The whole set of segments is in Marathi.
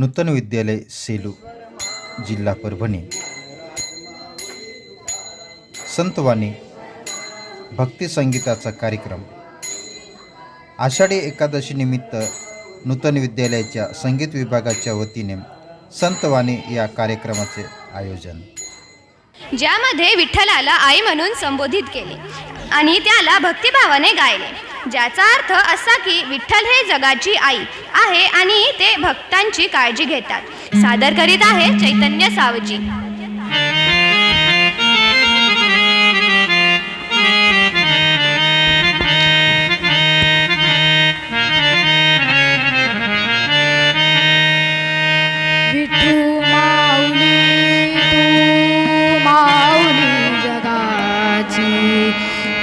नूतन विद्यालय सेलू जिल्हा परभणी. संतवाणी भक्ती संगीताचा कार्यक्रम. आषाढी एकादशी निमित्त नूतन विद्यालयाच्या संगीत विभागाच्या वतीने संतवाणी या कार्यक्रमाचे आयोजन. ज्यामध्ये विठ्ठलाला आई म्हणून संबोधित केले आणि त्याला भक्तिभावाने गायले ज्याचा अर्थ असा की विठ्ठल हे जगाची आई आहे आणि ते भक्तांची काळजी घेतात. सादर करीत आहे चैतन्य सावजी.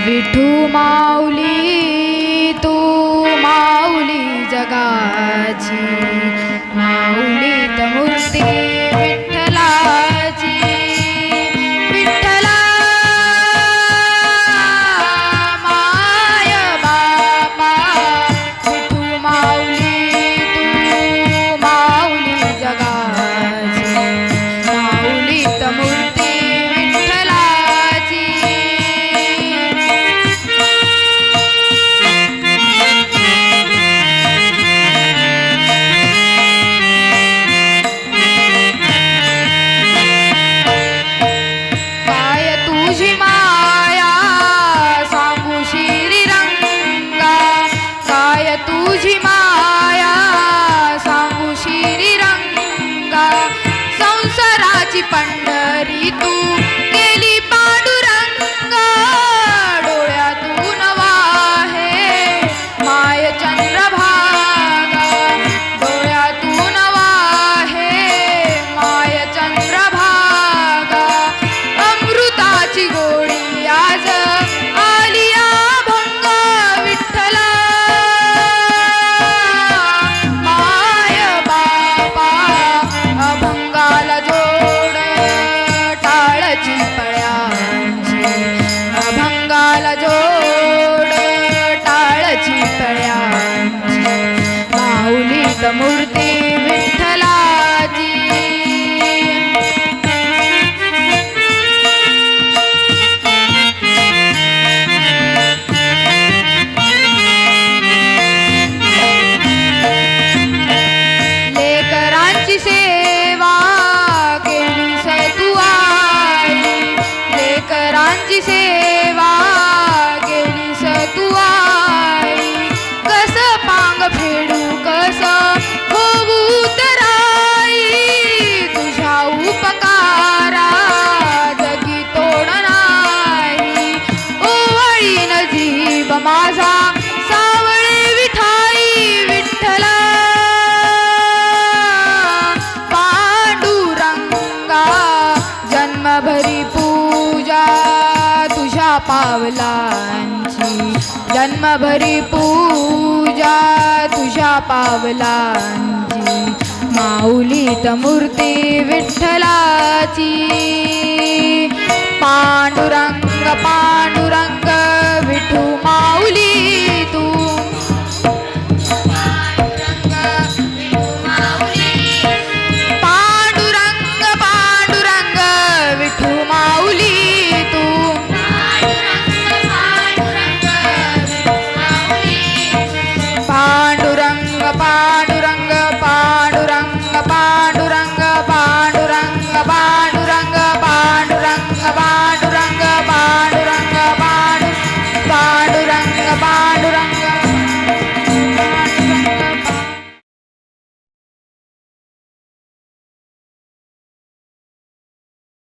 विठू माऊली तुझी माया सांगू श्रीरंगा संसाराची पंढरी तू. से पावलांची. जन्मभरी पूजा तुझ्या पावलांची. माऊलीत मूर्ती विठ्ठलाची. पांडुरंग पांडुरंग